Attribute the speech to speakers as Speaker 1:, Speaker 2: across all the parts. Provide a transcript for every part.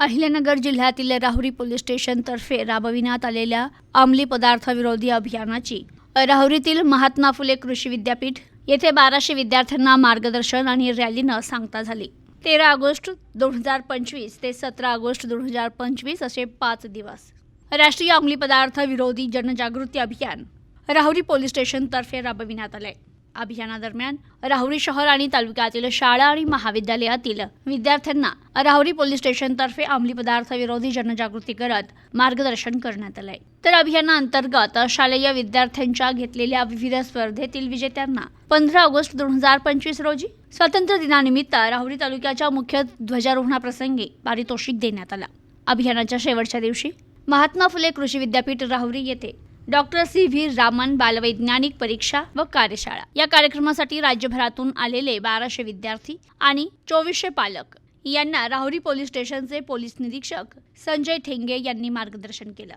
Speaker 1: अहिल्यानगर जिल्ह्यातील राहुरी पोलीस स्टेशनतर्फे राबविण्यात आलेल्या अंमली पदार्थ विरोधी अभियानाची. राहुरीतील महात्मा फुले कृषी विद्यापीठ येथे बाराशे विद्यार्थ्यांना मार्गदर्शन आणि रॅलीनं सांगता झाली. तेरा ऑगस्ट दोन हजार पंचवीस ते सतरा ऑगस्ट दोन हजार पंचवीस असे पाच दिवस. राष्ट्रीय अंमली पदार्थ विरोधी जनजागृती अभियान राहुरी पोलीस स्टेशनतर्फे राबविण्यात आले अभियानादरम्यान राहुरी शहर आणि तालुक्यातील शाळा आणि महाविद्यालयातील विद्यार्थ्यांना राहुरी पोलीस स्टेशनतर्फे अंमली पदार्थ विरोधी जनजागृती करत मार्गदर्शन करण्यात आलंय. तर अभियानाअंतर्गत शालेय विद्यार्थ्यांच्या घेतलेल्या विविध स्पर्धेतील विजेत्यांना पंधरा ऑगस्ट दोन हजार पंचवीस रोजी स्वातंत्र्य दिनानिमित्त राहुरी तालुक्याच्या मुख्य ध्वजारोहणाप्रसंगी पारितोषिक देण्यात आला. अभियानाच्या शेवटच्या दिवशी महात्मा फुले कृषी विद्यापीठ राहुरी येथे डॉक्टर सी व्ही रामन बालवैज्ञानिक परीक्षा व कार्यशाळा. या कार्यक्रमासाठी राज्यभरातून आलेले बाराशे विद्यार्थी आणि चोवीसशे पालक. यांना राहुरी पोलीस स्टेशनचे पोलीस निरीक्षक संजय ठेंगे यांनी मार्गदर्शन केलं.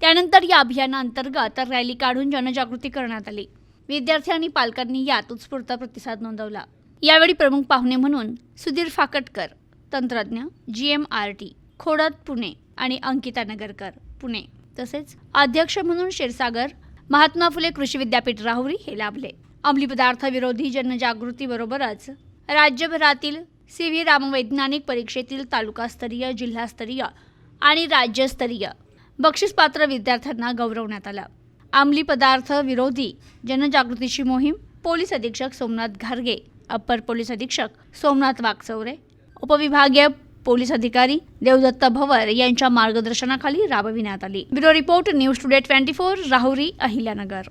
Speaker 1: त्यानंतर या अभियानाअंतर्गत रॅली काढून जनजागृती करण्यात आली. विद्यार्थी आणि पालकांनी यात उत्स्फूर्त प्रतिसाद नोंदवला. यावेळी प्रमुख पाहुणे म्हणून सुधीर फाकटकर तंत्रज्ञ G M R T Khodad Pune आणि अंकिता नगरकर पुणे. तसेच अध्यक्ष म्हणून क्षीरसागर महात्मा फुले कृषी विद्यापीठ राहुरी हे लाभले. अंमली पदार्थ विरोधी जनजागृतीबरोबरच राज्यभरातील सी व्ही राम वैज्ञानिक परीक्षेतील तालुकास्तरीय जिल्हास्तरीय आणि राज्यस्तरीय बक्षीसपात्र विद्यार्थ्यांना गौरवण्यात आलं. अंमली पदार्थ विरोधी जनजागृतीची मोहीम पोलीस अधीक्षक सोमनाथ घारगे अप्पर पोलीस अधीक्षक सोमनाथ वागचौरे उपविभागीय पोलीस अधिकारी देवदत्त भवर यांच्या मार्गदर्शनाखाली राबविण्यात आली. Bureau report news today twenty four Rahuri Ahilyanagar.